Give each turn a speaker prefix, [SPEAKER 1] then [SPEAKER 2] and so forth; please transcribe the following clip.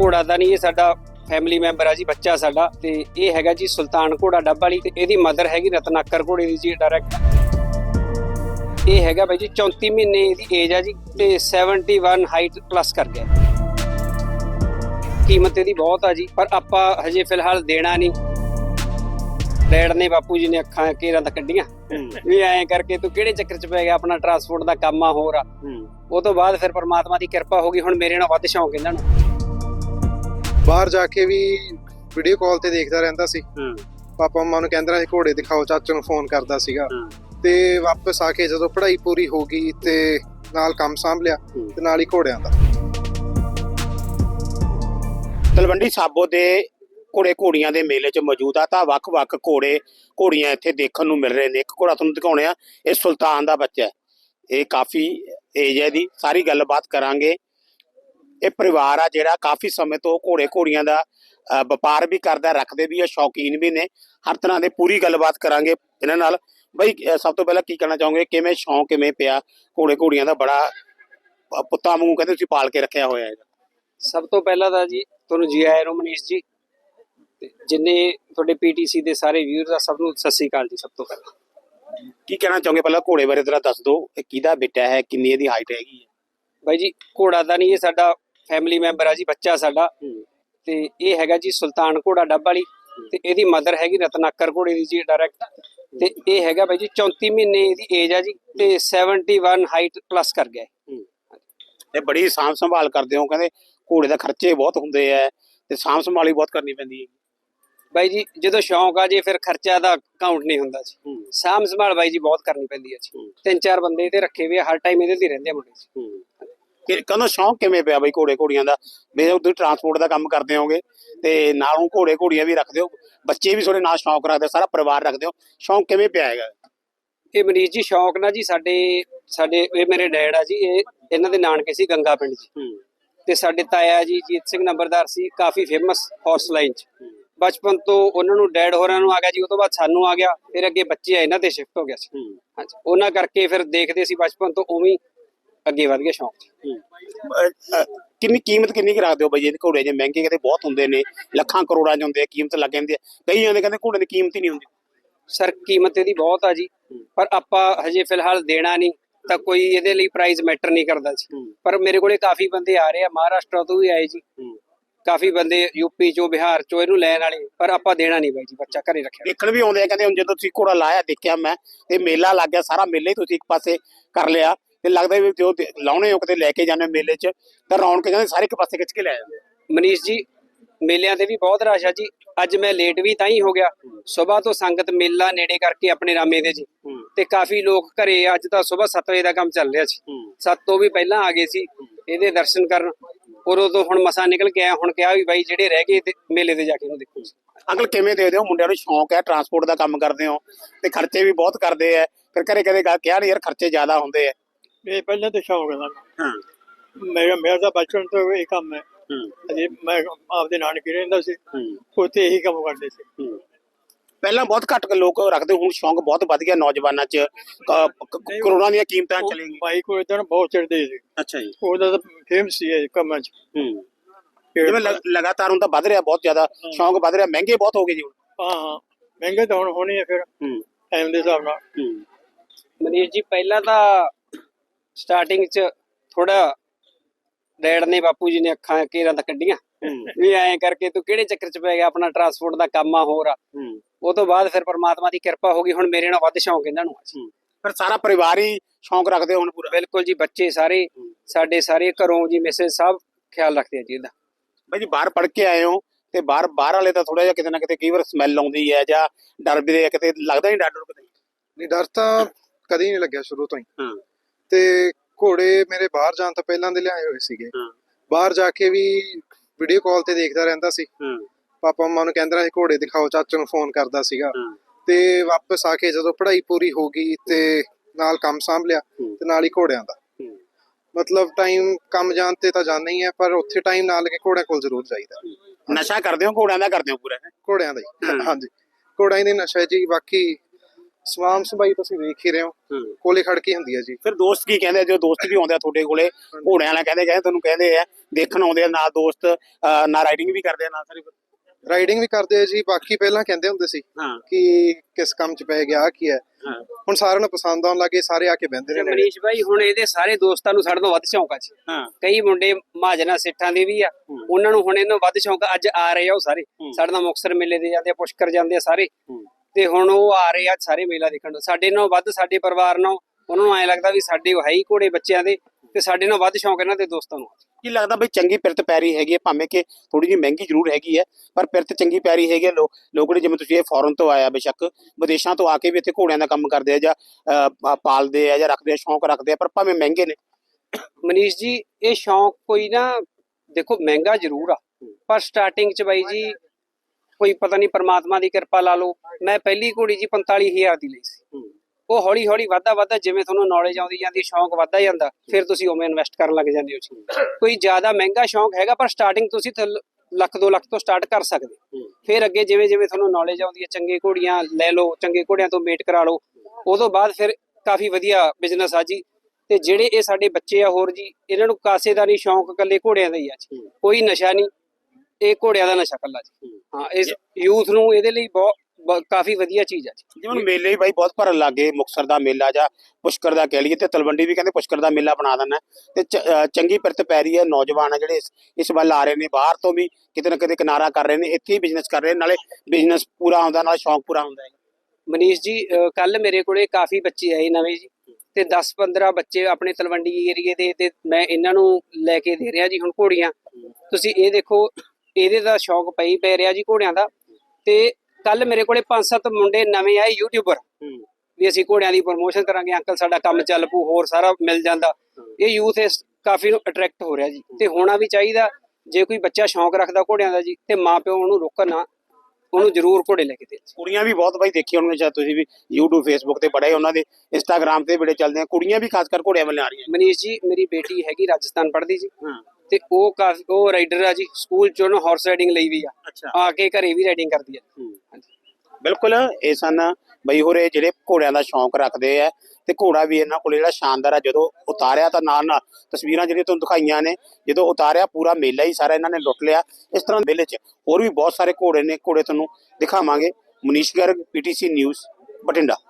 [SPEAKER 1] ਘੋੜਾ ਦਾ ਨਹੀਂ ਇਹ ਸਾਡਾ ਫੈਮਿਲੀ ਮੈਂਬਰ ਆ ਜੀ ਬੱਚਾ ਸਾਡਾ ਤੇ ਇਹ ਹੈਗਾ ਜੀ ਸੁਲਤਾਨ ਘੋੜਾ ਡੱਬ ਵਾਲੀ ਤੇ ਇਹਦੀ ਮਦਰ ਹੈਗੀ ਰਤਨਾਕਰ ਘੋੜੇ ਦੀ ਜੀ ਡਾਇਰੈਕਟ ਇਹ ਹੈਗਾ ਬਾਈ ਜੀ 34 ਮਹੀਨੇ ਇਹਦੀ ਏਜ ਆ ਜੀ ਤੇ 71 ਹਾਈਟ ਪਲੱਸ ਕਰ ਗਿਆ। ਕੀਮਤ ਇਹਦੀ ਬਹੁਤ ਆ ਜੀ ਪਰ ਆਪਾਂ ਹਜੇ ਫਿਲਹਾਲ ਦੇਣਾ ਨਹੀਂ। ਡੈਡ ਨੇ ਬਾਪੂ ਜੀ ਨੇ ਅੱਖਾਂ ਕੇਰਾਂ ਤਾਂ ਕੱਢੀਆਂ। ਵੀ ਐਂ ਕਰਕੇ ਤੂੰ ਕਿਹੜੇ ਚੱਕਰ ਚ ਪੈ ਗਿਆ ਆਪਣਾ ਟਰਾਂਸਪੋਰਟ ਦਾ ਕੰਮ ਆ ਹੋਰ ਆ। ਉਹ ਤੋਂ ਬਾਅਦ ਫਿਰ ਪਰਮਾਤਮਾ ਦੀ ਕਿਰਪਾ ਹੋ ਗਈ ਹੁਣ ਮੇਰੇ ਨਾਲ ਵੱਧ ਸ਼ੌਂਕ ਇਹਨਾਂ ਨੂੰ।
[SPEAKER 2] ਬਾਹਰ ਜਾ ਕੇ ਵੀ ਵੀਡੀਓ ਕਾਲ ਤੇ ਦੇਖਦਾ ਰਹਿੰਦਾ ਸੀ। ਪਾਪਾ ਮੰਮਾ ਨੂੰ ਕਹਿੰਦਾ ਸੀ ਘੋੜੇ ਦਿਖਾਓ ਚਾਚੂ ਨੂੰ ਫੋਨ ਕਰਦਾ ਸੀਗਾ। ਤੇ ਵਾਪਸ ਆ ਕੇ ਜਦੋਂ ਪੜ੍ਹਾਈ ਪੂਰੀ ਹੋ ਗਈ ਤੇ ਨਾਲ ਕੰਮ ਸੰਭ ਲਿਆ ਤੇ ਨਾਲ ਹੀ ਘੋੜਿਆਂ ਦਾ।
[SPEAKER 3] ਤਲਵੰਡੀ ਸਾਬੋ ਦੇ ਘੋੜੇ ਘੋੜੀਆਂ ਦੇ ਮੇਲੇ 'ਚ ਮੌਜੂਦ ਆ ਤਾਂ ਵੱਖ-ਵੱਖ ਘੋੜੇ ਘੋੜੀਆਂ ਇੱਥੇ ਦੇਖਣ ਨੂੰ ਮਿਲ ਰਹੇ ਨੇ। ਇੱਕ ਘੋੜਾ ਤੁਹਾਨੂੰ ਦਿਖਾਉਣੇ ਆ ਇਹ ਸੁਲਤਾਨ ਦਾ ਬੱਚਾ ਹੈ। ਇਹ ਕਾਫੀ ਏਜ ਹੈ ਦੀ ਸਾਰੀ ਗੱਲਬਾਤ ਕਰਾਂਗੇ। ਇਹ ਪਰਿਵਾਰ ਆ ਜਿਹੜਾ ਕਾਫੀ ਸਮੇਂ ਤੋਂ ਘੋੜੇ ਘੋੜੀਆਂ ਦਾ ਵਪਾਰ ਵੀ ਕਰਦਾ ਰੱਖਦੇ ਵੀ ਆ ਸ਼ੌਕੀਨ ਵੀ ਨੇ। ਹਰ ਤਰ੍ਹਾਂ ਦੇ ਪੂਰੀ ਗੱਲਬਾਤ ਕਰਾਂਗੇ ਇਹਨਾਂ ਨਾਲ। ਬਈ ਸਭ ਤੋਂ ਪਹਿਲਾਂ ਕੀ ਕਹਿਣਾ ਚਾਹੋਗੇ? ਕਿਵੇਂ ਸ਼ੌਂਕ ਕਿਵੇਂ ਪਿਆ? ਘੋੜੇ ਘੋੜੀਆਂ ਦਾ ਬੜਾ ਪੁੱਤਾਂ ਵਾਂਗੂ ਕਹਿੰਦੇ ਤੁਸੀਂ ਪਾਲ ਕੇ ਰੱਖਿਆ ਹੋਇਆ ਹੈ
[SPEAKER 1] ਸਭ ਤੋਂ ਪਹਿਲਾਂ ਤਾਂ ਜੀ ਤੁਹਾਨੂੰ ਜੀ ਆਇਆਂ ਨੂੰ ਮਨੀਸ਼ ਜੀ ਤੇ ਜਿੰਨੇ ਤੁਹਾਡੇ ਪੀਟੀਸੀ ਦੇ ਸਾਰੇ ਵਿਊਅਰਸ ਆ ਸਭ ਨੂੰ ਸਤਿ ਸ੍ਰੀ ਅਕਾਲ ਜੀ ਸਭ ਤੋਂ ਪਹਿਲਾਂ।
[SPEAKER 3] ਕੀ ਕਹਿਣਾ ਚਾਹੋਗੇ ਪਹਿਲਾਂ ਘੋੜੇ ਬਾਰੇ? ਜ਼ਰਾ ਦੱਸ ਦਿਓ ਇਹ ਕਿਹਦਾ ਬੇਟਾ ਹੈ ਕਿੰਨੀ ਇਹਦੀ ਹਾਈਟ ਹੈਗੀ ਹੈ?
[SPEAKER 1] ਬਾਈ ਜੀ ਘੋੜਾ ਦਾ ਨਹੀਂ ਇਹ ਸਾਡਾ ਫੈਮਿਲੀ ਮੈਂਬਰ ਆ ਜੀ ਬੱਚਾ ਸਾਡਾ। ਤੇ ਇਹ ਹੈਗਾ ਜੀ ਸੁਲਤਾਨ ਘੋੜਾ ਡੱਬ ਵਾਲੀ। ਤੇ ਇਹਦੀ ਮਦਰ ਹੈਗੀ ਰਤਨਾਕਰ ਘੋੜੇ ਦੀ ਜੀ ਡਾਇਰੈਕਟ ਤੇ ਇਹ ਹੈਗਾ ਬਾਈ ਜੀ 34 ਮਹੀਨੇ ਇਹਦੀ ਏਜ ਆ ਜੀ ਤੇ 71 ਹਾਈਟ ਪਲੱਸ ਕਰ ਗਿਆ।
[SPEAKER 3] ਇਹ। ਬੜੀ ਸਾਂਭ ਸੰਭਾਲ ਕਰਦੇ ਹੋ ਕਹਿੰਦੇ ਘੋੜੇ ਦਾ ਖਰਚੇ ਬਹੁਤ ਹੁੰਦੇ ਆ ਤੇ ਸਾਂਭ ਸੰਭਾਲੀ ਬਹੁਤ ਕਰਨੀ ਪੈਂਦੀ ਹੈ।
[SPEAKER 1] ਬਾਈ ਜੀ ਜਦੋਂ ਸ਼ੌਂਕ ਆ ਜੇ ਫਿਰ ਖਰਚਾ ਦਾ ਕਾਊਂਟ ਨਹੀਂ ਹੁੰਦਾ ਜੀ। ਸਾਂਭ ਸੰਭਾਲ ਬਾਈ ਜੀ ਬਹੁਤ ਕਰਨੀ ਪੈਂਦੀ ਹੈ ਜੀ। ਤਿੰਨ ਚਾਰ ਬੰਦੇ ਇਹਦੇ ਰੱਖੇ ਹੋਏ ਹਰ ਟਾਈਮ ਇਹਦੇ ਤੇ ਰਹਿੰਦੇ ਆ ਮੁੰਡੇ ਜੀ।
[SPEAKER 3] ਕਿ ਕਹਿੰਦਾ ਸ਼ੌਂਕ ਕਿਵੇਂ ਪਿਆ ਬਈ ਘੋੜੇ ਘੋੜੀਆਂ ਦਾ? ਵੀ ਤੁਸੀਂ ਟਰਾਂਸਪੋਰਟ ਦਾ ਕੰਮ ਕਰਦੇ ਹੋਗੇ ਤੇ ਨਾਲ ਘੋੜੇ ਘੋੜੀਆਂ ਵੀ ਰੱਖਦੇ ਹੋ ਬੱਚੇ ਵੀ ਤੁਹਾਡੇ ਨਾਲ ਸ਼ੌਂਕ ਰੱਖਦੇ ਸਾਰਾ ਪਰਿਵਾਰ ਰੱਖਦੇ ਹੋ ਸ਼ੌਂਕ ਕਿਵੇਂ ਪਿਆ ਹੈਗਾ?
[SPEAKER 1] ਇਹ ਮਨੀਸ਼ ਜੀ ਸ਼ੌਂਕ ਨਾ ਜੀ ਸਾਡੇ ਸਾਡੇ ਇਹ ਮੇਰੇ ਡੈਡ ਆ ਜੀ ਇਹ ਇਹਨਾਂ ਦੇ ਨਾਨਕੇ ਸੀ ਗੰਗਾ ਪਿੰਡ ਜੀ। ਤੇ ਸਾਡੇ ਤਾਇਆ ਜੀ ਜੀਤ ਸਿੰਘ ਨੰਬਰਦਾਰ ਸੀ ਕਾਫੀ ਫੇਮਸ ਹਾਰਸ ਲਾਈਨ ਚ। ਬਚਪਨ ਤੋਂ ਉਹਨਾਂ ਨੂੰ ਡੈਡ ਹੋਰਾਂ ਨੂੰ ਆ ਗਿਆ ਜੀ ਉਹ ਤੋਂ ਬਾਅਦ ਸਾਨੂੰ ਆ ਗਿਆ ਫਿਰ ਅੱਗੇ ਬੱਚੇ ਆ ਇਹਨਾਂ ਤੇ ਸ਼ਿਫਟ ਹੋ ਗਿਆ ਸੀ। ਹਾਂਜੀ। ਉਹਨਾਂ ਕਰਕੇ ਫਿਰ ਦੇਖਦੇ ਸੀ ਬਚਪਨ ਤੋਂ ਉਵੇਂ ਅੱਗੇ ਵਧ ਗਿਆ ਸ਼ੌਂਕ
[SPEAKER 3] ਕਿੰਨੀ ਕੀਮਤ ਕਿੰਨੀ ਕੁ ਰੱਖਦੇ ਹੋ ਬਈ? ਇਹ ਘੋੜੇ ਜੇ ਮਹਿੰਗੇ ਕਿਤੇ ਬਹੁਤ ਹੁੰਦੇ ਨੇ ਲੱਖਾਂ ਕਰੋੜਾਂ ਚ ਹੁੰਦੇ ਆ ਕੀਮਤ ਲੱਗ ਜਾਂਦੀ ਹੈ ਕਈਆਂ ਦੇ ਕਹਿੰਦੇ ਘੋੜੇ ਦੀ ਕੀਮਤ ਹੀ ਨਹੀਂ ਹੁੰਦੀ।
[SPEAKER 1] ਸਰ ਕੀਮਤ ਇਹਦੀ ਬਹੁਤ ਆ ਜੀ ਪਰ ਆਪਾਂ ਹਜੇ ਫਿਲਹਾਲ ਦੇਣਾ ਨਹੀਂ ਤਾਂ ਕੋਈ ਇਹਦੇ ਲਈ ਪ੍ਰਾਈਸ ਮੈਟਰ ਨਹੀਂ ਕਰਦਾ ਜੀ। ਪਰ ਮੇਰੇ ਕੋਲੇ ਕਾਫੀ ਬੰਦੇ ਆ ਰਹੇ ਆ ਮਹਾਰਾਸ਼ਟਰ ਤੋਂ ਵੀ ਆਏ ਜੀ। ਕਾਫੀ ਬੰਦੇ ਯੂਪੀ ਚੋਂ ਬਿਹਾਰ ਚੋਂ ਇਹਨੂੰ ਲੈਣ ਵਾਲੇ ਪਰ ਆਪਾਂ ਦੇਣਾ ਨਹੀਂ ਬਾਈ ਜੀ ਬੱਚਾ ਘਰੇ ਰੱਖਿਆ।
[SPEAKER 3] ਦੇਖਣ ਵੀ ਆਉਂਦੇ ਆ ਕਹਿੰਦੇ ਹੁਣ ਜਦੋਂ ਤੁਸੀਂ ਘੋੜਾ ਲਾਇਆ ਦੇਖਿਆ ਮੈਂ ਤੇ ਮੇਲਾ ਲੱਗ ਗਿਆ ਸਾਰਾ ਮੇਲੇ ਹੀ ਤੁਸੀਂ ਇੱਕ ਪਾਸੇ ਕਰ ਲਿਆ। ਤੇ ਲੱਗਦਾ ਵੀ ਜੋ ਲਾਉਣੇ ਹੋ ਕਿਤੇ ਲੈ ਕੇ ਜਾਂਦੇ ਹੋ ਮੇਲੇ 'ਚ ਤਾਂ ਰੌਣਕ ਕਹਿੰਦੇ ਸਾਰੇ ਇੱਕ ਪਾਸੇ ਖਿੱਚ ਕੇ ਲੈ ਜਾਂਦੇ।
[SPEAKER 1] ਮਨੀਸ਼ ਜੀ ਮੇਲਿਆਂ ਤੇ ਵੀ ਬਹੁਤ ਰਸ਼ ਆ ਜੀ। ਅੱਜ ਮੈਂ ਲੇਟ ਵੀ ਤਾਂ ਹੀ ਹੋ ਗਿਆ। ਸਵੇਰ ਤੋਂ ਸੰਗਤ ਮੇਲਾ ਨੇੜੇ ਕਰਕੇ ਆਪਣੇ ਰਾਮੇ ਦੇ ਜੀ। ਤੇ ਕਾਫੀ ਲੋਕ ਘਰੇ ਅੱਜ ਤਾਂ ਸਵੇਰ 7 ਵਜੇ ਦਾ ਕੰਮ ਚੱਲ ਰਿਹਾ ਸੀ। 7 ਤੋਂ ਵੀ ਪਹਿਲਾਂ ਆ ਗਏ ਸੀ ਇਹਦੇ ਦਰਸ਼ਨ ਕਰਨ। ਉਦੋਂ ਤੋਂ ਹੁਣ ਮਸਾ ਨਿਕਲ ਕੇ ਆਇਆ ਹੁਣ ਕਿਹਾ ਵੀ ਬਾਈ ਜਿਹੜੇ ਰਹਿ ਗਏ ਤੇ ਮੇਲੇ ਤੇ ਜਾ ਕੇ ਉਹਨੂੰ ਦੇਖੋ।
[SPEAKER 3] ਅੰਕਲ ਕਿਵੇਂ ਦੇ ਦਿਓ ਮੁੰਡਿਆਂ ਨੂੰ ਸ਼ੌਂਕ ਹੈ ਟਰਾਂਸਪੋਰਟ ਦਾ ਕੰਮ ਕਰਦੇ ਹੋ ਤੇ ਖਰਚੇ ਵੀ ਬਹੁਤ ਕਰਦੇ ਆ। ਫਿਰ ਘਰੇ ਕਦੇ ਕਿਹਾ ਨਹੀਂ ਯਾਰ ਖਰਚੇ ਜ਼ਿਆਦਾ ਹੁੰਦੇ ਆ।
[SPEAKER 4] ਇਹ ਪਹਿਲਾਂ ਤੋਂ ਸ਼ੌਂਕ ਹੈ ਸਾਨੂੰ।
[SPEAKER 3] ਹਾਂ।
[SPEAKER 4] ਮੇਰਾ ਮੇਰਾ ਤਾਂ ਬਚਪਨ ਤੋਂ ਇਹ ਕੰਮ ਹੈ।
[SPEAKER 3] ਹੂੰ।
[SPEAKER 4] ਅਜੇ ਮੈਂ ਆਪਦੇ ਨਾਨਕੇ ਰਹਿੰਦਾ ਸੀ।
[SPEAKER 3] ਹੂੰ।
[SPEAKER 4] ਉੱਥੇ ਇਹੀ ਕੰਮ ਕਰਦੇ ਸੀ।
[SPEAKER 3] ਹੂੰ। ਪਹਿਲਾਂ ਬਹੁਤ ਘੱਟ ਕੇ ਲੋਕ ਰੱਖਦੇ ਹੁਣ ਸ਼ੌਂਕ ਬਹੁਤ ਵੱਧ ਗਿਆ ਨੌਜਵਾਨਾਂ 'ਚ। ਕ- ਕ- ਕਰੋੜਾਂ ਦੀਆਂ ਕੀਮਤਾਂ ਚਲੇ ਗਈਆਂ
[SPEAKER 4] ਬਾਈ ਕੋਲ ਇਦਾਂ ਬਹੁਤ ਚੜਦੇ ਸੀ।
[SPEAKER 3] ਅੱਛਾ ਜੀ।
[SPEAKER 4] ਉਹਦਾ ਤਾਂ ਫੇਮਸ ਸੀ ਇਹ ਕੰਮਾਂ 'ਚ।
[SPEAKER 3] ਹੂੰ। ਜਿਵੇਂ ਲਗ- ਲਗਾਤਾਰ ਹੁਣ ਤਾਂ ਵੱਧ ਰਿਹਾ ਬਹੁਤ ਜ਼ਿਆਦਾ। ਸ਼ੌਂਕ ਵੱਧ ਰਿਹਾ ਮਹਿੰਗੇ ਬਹੁਤ ਹੋ ਗਏ ਜੀ ਹੁਣ।
[SPEAKER 4] ਹਾਂ ਹਾਂ। ਮਹਿੰਗੇ ਤਾਂ ਹੁਣ ਹੋਣੇ ਆ ਫਿਰ।
[SPEAKER 3] ਹੂੰ।
[SPEAKER 4] ਟਾਈਮ ਦੇ ਹਿਸਾਬ ਨਾਲ।
[SPEAKER 3] ਹੂੰ।
[SPEAKER 1] ਮਨੀਸ਼ ਜੀ ਪਹਿਲਾਂ ਤਾਂ ਸਟਾਰਟਿੰਗ 'ਚ ਥੋੜਾ ਡੈਡ ਨੇ ਬਾਪੂ ਜੀ ਨੇ ਅੱਖਾਂ ਕੇਰਾਂ ਤਾਂ ਕੱਢੀਆਂ। ਵੀ ਐਂ ਕਰਕੇ ਤੂੰ ਕਿਹੜੇ ਚੱਕਰ 'ਚ ਪੈ ਗਿਆ? ਆਪਣਾ ਟਰਾਂਸਪੋਰਟ ਦਾ ਕੰਮ ਆ ਹੋਰ ਆ।
[SPEAKER 3] ਹੂੰ।
[SPEAKER 1] ਉਹ ਤੋਂ ਬਾਅਦ ਫਿਰ ਪਰਮਾਤਮਾ ਦੀ ਕਿਰਪਾ ਹੋ ਗਈ ਹੁਣ ਮੇਰੇ ਨਾਲ ਵੱਧ ਸ਼ੌਂਕ ਇਹਨਾਂ ਨੂੰ ਆ।
[SPEAKER 3] ਪਰ ਸਾਰਾ ਪਰਿਵਾਰ ਹੀ ਸ਼ੌਂਕ ਰੱਖਦੇ ਹੁਣ ਪੂਰਾ?
[SPEAKER 1] ਬਿਲਕੁਲ ਜੀ ਬੱਚੇ ਸਾਰੇ ਸਾਡੇ ਸਾਰੇ ਘਰੋਂ ਜੀ ਮੈਸੇਜ ਸਭ ਖਿਆਲ ਰੱਖਦੇ ਆ ਜੀ ਇਹਦਾ।
[SPEAKER 3] ਬਾਈ ਜੀ ਬਾਹਰ ਪੜ ਕੇ ਆਏ ਹੋ ਤੇ ਬਾਹਰ ਬਾਹਰ ਵਾਲੇ ਤਾਂ ਥੋੜਾ ਜਿਹਾ ਕਿਤੇ ਨਾ ਕਿਤੇ ਕਈ ਵਾਰ ਸਮੈਲ ਆਉਂਦੀ ਹੈ ਜਾਂ ਡਰ ਵੀ ਦੇ ਕਿਤੇ ਲੱਗਦਾ ਨਹੀਂ ਡਰ ਡਰ ਕਿਤੇ।
[SPEAKER 2] ਨਹੀਂ ਡਰ ਤਾਂ ਕਦੀ ਨਹੀਂ ਲੱਗਿਆ ਸ਼ੁਰੂ ਤੋਂ ਹੀ।
[SPEAKER 3] ਹਾਂ।
[SPEAKER 2] ਤੇ ਘੋੜੇ ਮੇਰੇ ਬਾਹਰ ਜਾਣ ਤੋਂ ਪਹਿਲਾਂ ਦੇ ਲਿਆਏ ਹੋਏ ਸੀਗੇ। ਬਾਹਰ ਜਾ ਕੇ ਵੀ ਵੀਡੀਓ ਕਾਲ ਤੇ ਦੇਖਦਾ ਰਹਿੰਦਾ ਸੀ। ਪਾਪਾ ਮੰਮਾ ਨੂੰ ਕਹਿੰਦਾ ਸੀ ਘੋੜੇ ਦਿਖਾਓ ਚਾਚੂ ਨੂੰ ਫੋਨ ਕਰਦਾ ਸੀਗਾ। ਤੇ ਵਾਪਸ ਆ ਕੇ ਜਦੋਂ ਪੜ੍ਹਾਈ ਪੂਰੀ ਹੋ ਗਈ ਤੇ ਨਾਲ ਕੰਮ ਸੰਭ ਲਿਆ। ਤੇ ਨਾਲ ਹੀ ਘੋੜਿਆਂ ਦਾ। ਮਤਲਬ ਟਾਈਮ ਕੰਮ ਜਾਣ ਤੇ ਤਾਂ ਜਾਣਾ ਹੀ ਹੈ ਪਰ ਉੱਥੇ ਟਾਈਮ ਨਾਲ ਕੇ ਘੋੜਿਆਂ ਕੋਲ ਜ਼ਰੂਰ ਜਾਈਦਾ।
[SPEAKER 3] ਨਸ਼ਾ ਕਰਦੇ ਹੋ ਘੋੜਿਆਂ ਦਾ ਕਰਦੇ ਹੋ ਪੂਰਾ?
[SPEAKER 2] ਘੋੜਿਆਂ ਦਾ। ਹਾਂਜੀ। ਘੋੜਿਆਂ ਦੀ ਨਸ਼ਾ ਜੀ ਬਾਕੀ ਸਵਾਮ ਸੰਭਾਈ ਤੁਸੀਂ ਵੇਖ ਹੀ ਰਹੇ ਹੋ। ਕੋਲੇ ਖੜ ਕੇ ਹੁੰਦੀ ਹੈ ਜੀ।
[SPEAKER 3] ਫਿਰ ਦੋਸਤ ਕੀ ਕਹਿੰਦੇ ਜੋ ਦੋਸਤ ਵੀ ਆਉਂਦੇ ਆ ਤੁਹਾਡੇ ਕੋਲੇ ਘੋੜਿਆਂ ਵਾਲਾ ਕਹਿੰਦੇ ਕਹਿੰਦੇ ਤੁਹਾਨੂੰ ਕਹਿੰਦੇ ਆ ਦੇਖਣ ਆਉਂਦੇ ਆ ਨਾਲ ਦੋਸਤ ਅਹ, ਨਾਲ ਰਾਈਡਿੰਗ ਵੀ ਕਰਦੇ ਆ ਨਾਲ ਸਾਰੇ
[SPEAKER 2] ਰਾਈਡਿੰਗ ਵੀ ਕਰਦੇ ਆ ਜੀ। ਬਾਕੀ ਪਹਿਲਾਂ ਕਹਿੰਦੇ ਹੁੰਦੇ ਸੀ
[SPEAKER 3] ਹਾਂ।
[SPEAKER 2] ਕਿ ਕਿਸ ਕੰਮ 'ਚ ਪੈ ਗਿਆ ਆਹ ਕੀ ਹੈ।
[SPEAKER 3] ਹਾਂ।
[SPEAKER 2] ਹੁਣ ਸਾਰਿਆਂ ਨੂੰ ਪਸੰਦ ਆਉਣ ਲੱਗੇ ਸਾਰੇ ਆ ਕੇ ਬਹਿੰਦੇ ਨੇ। ਨੇੜੇ।
[SPEAKER 1] ਮਨੀਸ਼ ਭਾਈ ਹੁਣ ਇਹਦੇ ਸਾਰੇ ਦੋਸਤਾਂ ਨੂੰ ਸਾਡੇ ਤੋਂ ਵੱਧ ਸ਼ੌਂਕ ਆ ਜੀ।
[SPEAKER 3] ਹਾਂ।
[SPEAKER 1] ਕਈ ਮੁੰਡੇ ਮਹਾਜਨਾ ਸਿੱਠਾਂ ਦੇ ਵੀ ਆ।
[SPEAKER 3] ਹੂੰ।
[SPEAKER 1] ਉਹਨਾਂ ਨੂੰ ਹੁਣ ਇਹਨਾਂ ਵੱਧ ਸ਼ੌਂਕ ਆ, ਅੱਜ ਆ ਰਹੇ ਆ ਉਹ ਸਾਰੇ।
[SPEAKER 3] ਹੂੰ।
[SPEAKER 1] ਸਾਡੇ ਨਾਲ ਮੁਕਸਰ ਮੇਲੇ ਦੇ ਜਾਂਦੇ ਆ ਪੁਸ਼ਕਰ ਜਾਂਦੇ ਆ ਸਾਰੇ।
[SPEAKER 3] ਹੂੰ।
[SPEAKER 1] ਤੇ ਹੁਣ ਉਹ ਆ ਰਹੇ ਆ ਸਾਰੇ ਮੇਲਾ ਦੇਖਣ ਨੂੰ। ਸਾਡੇ ਨਾਲ ਵੱਧ ਸਾਡੇ ਪਰਿਵਾਰ ਨਾਲ ਉਹਨਾਂ ਨੂੰ ਐ ਲੱਗਦਾ ਵੀ ਸਾਡੇ ਉਹ ਹੈ ਹੀ ਘੋੜੇ ਬੱਚਿਆਂ ਦੇ ਤੇ ਸਾਡੇ ਨਾਲ ਵੱਧ ਸ਼ੌਂਕ ਇਹਨਾਂ ਦੇ ਦੋਸਤਾਂ ਨੂੰ।
[SPEAKER 3] ਕੀ ਲੱਗਦਾ ਬਈ ਚੰਗੀ ਪਿਰਤ ਪੈਰੀ ਹੈਗੀ ਹੈ? ਭਾਵੇਂ ਕਿ ਥੋੜੀ ਜਿਹੀ ਮਹਿੰਗੀ ਜ਼ਰੂਰ ਹੈਗੀ ਹੈ ਪਰ ਪਿਰਤ ਚੰਗੀ ਪੈਰੀ ਹੈਗੀ ਹੈ। ਲੋ- ਲੋਕ ਜਿਵੇਂ ਤੁਸੀਂ ਇਹ ਫੋਰਨ ਤੋਂ ਆਇਆ ਬੇਸ਼ੱਕ ਵਿਦੇਸ਼ਾਂ ਤੋਂ ਆ ਕੇ ਵੀ ਇੱਥੇ ਘੋੜਿਆਂ ਦਾ ਕੰਮ ਕਰਦੇ ਆ ਜਾਂ ਅਹ, ਪਾਲਦੇ ਆ ਜਾਂ ਰੱਖਦੇ ਆ ਸ਼ੌਂਕ ਰੱਖਦੇ ਆ ਪਰ ਭਾਵੇਂ ਮਹਿੰਗੇ ਨੇ।
[SPEAKER 1] ਮਨੀਸ਼ ਜੀ ਇਹ ਸ਼ੌਂਕ ਕੋਈ ਨਾ ਦੇਖੋ ਮਹਿੰਗਾ ਜ਼ਰੂਰ ਆ। ਪਰ ਸਟਾਰਟਿੰਗ ਚ ਬਾਈ ਜੀ ਕੋਈ ਪਤਾ ਨਹੀਂ ਪ੍ਰਮਾਤਮਾ ਦੀ ਕਿਰਪਾ ਲਾ ਲਓ। ਮੈਂ ਪਹਿਲੀ ਘੋੜੀ ਜੀ 45000 ਦੀ ਲਈ ਸੀ। ਉਹ ਹੌਲੀ ਹੌਲੀ ਵਾਧਾ ਵਾਧਾ ਜਿਵੇਂ ਤੁਹਾਨੂੰ ਨੌਲੇਜ ਆਉਂਦੀ ਜਾਂਦੀ ਸ਼ੌਂਕ ਵੱਧਦਾ ਜਾਂਦਾ ਫਿਰ ਤੁਸੀਂ ਉਵੇਂ ਇਨਵੈਸਟ ਕਰਨ ਲੱਗ ਜਾਂਦੇ ਹੋ ਜੀ। ਕੋਈ ਜ਼ਿਆਦਾ ਮਹਿੰਗਾ ਸ਼ੌਂਕ ਹੈਗਾ ਪਰ ਸਟਾਰਟਿੰਗ ਤੁਸੀਂ ਲੱਖ 2 ਲੱਖ ਤੋਂ ਸਟਾਰਟ ਕਰ ਸਕਦੇ। ਫਿਰ ਅੱਗੇ ਜਿਵੇਂ ਜਿਵੇਂ ਤੁਹਾਨੂੰ ਨੌਲੇਜ ਆਉਂਦੀ ਹੈ ਚੰਗੇ ਘੋੜੀਆਂ ਲੈ ਲਓ ਚੰਗੇ ਘੋੜਿਆਂ ਤੋਂ ਮੇਟ ਕਰਾ ਲਓ ਉਦੋਂ ਬਾਅਦ ਫਿਰ ਕਾਫੀ ਵਧੀਆ ਬਿਜ਼ਨਸ ਆ ਜੀ। ਤੇ ਜਿਹੜੇ ਇਹ ਸਾਡੇ ਬੱਚੇ ਆ ਹੋਰ ਜੀ ਇਹਨਾਂ ਨੂੰ ਕਾਸੇ ਦਾ ਨਹੀਂ ਸ਼ੌਂਕ ਇਕੱਲੇ ਘੋੜਿਆਂ ਦਾ ਹੀ ਆ ਜੀ। ਕੋਈ ਨਸ਼ਾ ਨਹੀਂ ਇਹ ਘੋੜਿਆਂ ਦਾ ਨਸ਼ਾ ਕੱਲਾ ਜੀ। ਹਾਂ। ਇਸ ਯੂਥ ਨੂੰ ਇਹਦੇ ਲਈ ਬਹੁਤ ਕਾਫੀ ਵਧੀਆ ਚੀਜ਼ ਆ ਜੀ।
[SPEAKER 3] ਜਿਵੇਂ ਮੇਲੇ ਵੀ ਬਾਈ ਬਹੁਤ ਭਰਨ ਲੱਗੇ ਮੁਕਸਰ ਦਾ ਮੇਲਾ ਜਾਂ ਪੁਸ਼ਕਰ ਦਾ ਕਹਿ ਲਈਏ ਤੇ ਤਲਵੰਡੀ ਵੀ ਕਹਿੰਦੇ ਪੁਸ਼ਕਰ ਦਾ ਮੇਲਾ ਬਣਾ ਦੇਣਾ। ਤੇ ਚੰਗੀ ਪਿਰਤ ਪੈਰੀ ਹੈ ਨੌਜਵਾਨ ਆ ਜਿਹੜੇ ਇਸ- ਵੱਲ ਆ ਰਹੇ ਨੇ ਬਾਹਰ ਤੋਂ ਵੀ ਕਿਤੇ ਨਾ ਕਿਤੇ ਕਿਨਾਰਾ ਕਰ ਰਹੇ ਨੇ ਇੱਥੇ ਹੀ ਬਿਜ਼ਨਸ ਕਰ ਰਹੇ ਨਾਲੇ ਬਿਜ਼ਨਸ ਪੂਰਾ ਹੁੰਦਾ ਨਾਲ ਸ਼ੌਂਕ ਪੂਰਾ ਹੁੰਦਾ ਹੈ
[SPEAKER 1] ਮਨੀਸ਼ ਜੀ ਕੱਲ ਮੇਰੇ ਕੋਲੇ ਕਾਫੀ ਬੱਚੇ ਆਏ ਨਵੇਂ ਜੀ ਤੇ 10-15 ਬੱਚੇ ਆਪਣੇ ਤਲਵੰਡੀ ਏਰੀਏ ਦੇ ਤੇ ਮੈਂ ਇਹਨਾਂ ਨੂੰ ਲੈ ਕੇ ਦੇ ਰਿਹਾ ਜੀ ਹੁਣ ਘੋੜੀਆਂ। ਤੁਸੀਂ ਇਹ ਦੇਖੋ ਇਹਦੇ ਦਾ ਸ਼ੌਂਕ ਪਈ ਪੈ ਰਿਹਾ ਜੀ ਘੋੜਿਆਂ ਦਾ। ਤੇ ਕੱਲ ਮੇਰੇ ਕੋਲੇ 5-7 ਮੁੰਡੇ ਨਵੇਂ ਆਏ ਯੂਟਿਊਬਰ ਵੀ ਅਸੀਂ ਘੋੜਿਆਂ ਦੀ ਪ੍ਰੋਮੋਸ਼ਨ ਕਰਾਂਗੇ ਅੰਕਲ ਸਾਡਾ ਕੰਮ ਚੱਲ ਪੂ ਹੋਰ ਸਾਰਾ ਮਿਲ ਜਾਂਦਾ। ਇਹ ਯੂਥ ਇਸ ਕਾਫੀ ਨੂੰ ਅਟਰੈਕਟ ਹੋ ਰਿਹਾ ਜੀ। ਤੇ ਹੋਣਾ ਵੀ ਚਾਹੀਦਾ ਜੇ ਕੋਈ ਬੱਚਾ ਸ਼ੌਂਕ ਰੱਖਦਾ ਘੋੜਿਆਂ ਦਾ ਜੀ ਤੇ ਮਾਪਿਓ ਉਹਨੂੰ ਰੋਕਣ ਨਾ ਉਹਨੂੰ ਜ਼ਰੂਰ ਘੋੜੇ ਲੈ ਕੇ ਦੇ
[SPEAKER 3] ਕੁੜੀਆਂ ਵੀ ਬਹੁਤ ਬਾਈ ਦੇਖੀ ਹੋਣਗੇ ਸ਼ਾਇਦ ਤੁਸੀਂ ਵੀ YouTube Facebook ਤੇ ਬੜੇ ਉਹਨਾਂ ਦੇ Instagram ਤੇ ਬੜੇ ਚੱਲਦੇ ਆ ਕੁੜੀਆਂ ਵੀ ਖਾਸ ਕਰ ਘੋੜਿਆਂ ਵੱਲ ਆ ਰਹੀਆਂ।
[SPEAKER 1] ਮਨੀਸ਼ ਜੀ ਮੇਰੀ ਬੇਟੀ ਹੈਗੀ ਰਾਜਸਥਾਨ ਪੜ੍ਹਦੀ ਜੀ।
[SPEAKER 3] ਹਾਂ।
[SPEAKER 1] ਤੇ ਉਹ ਕਾਫੀ ਉਹ ਰਾਈਡਰ ਆ ਜੀ ਸਕੂਲ ਚ ਹਾਰਸ ਰਾਈਡਿੰਗ ਲਈ ਵੀ ਆ।
[SPEAKER 3] ਅੱਛਾ।
[SPEAKER 1] ਆ ਕੇ ਘਰੇ ਵੀ ਰਾਈਡਿੰਗ ਕਰਦੀ ਆ। ਹਾਂਜੀ।
[SPEAKER 3] ਬਿਲਕੁਲ ਇਹ ਸਨ ਬਈ ਹੋਰੇ ਜਿਹੜੇ ਘੋੜਿਆਂ ਦਾ ਸ਼ੌਂਕ ਰੱਖਦੇ ਆ ਤੇ ਘੋੜਾ ਵੀ ਇਹਨਾਂ ਕੋਲ ਜਿਹੜਾ ਸ਼ਾਨਦਾਰ ਆ ਜਦੋਂ ਉਤਾਰਿਆ ਤਾਂ ਨਾਲ ਨਾਲ ਤਸਵੀਰਾਂ ਜਿਹੜੀਆਂ ਤੁਹਾਨੂੰ ਦਿਖਾਈਆਂ ਨੇ ਜਦੋਂ ਉਤਾਰਿਆ ਪੂਰਾ ਮੇਲਾ ਹੀ ਸਾਰਾ ਇਹਨਾਂ ਨੇ ਲੁੱਟ ਲਿਆ। ਇਸ ਤਰ੍ਹਾਂ ਮੇਲੇ 'ਚ ਹੋਰ ਵੀ ਬਹੁਤ ਸਾਰੇ ਘੋੜੇ ਨੇ ਘੋੜੇ ਤੁਹਾਨੂੰ ਦਿਖਾਵਾਂਗੇ। Manish Garg PTC news Bathinda.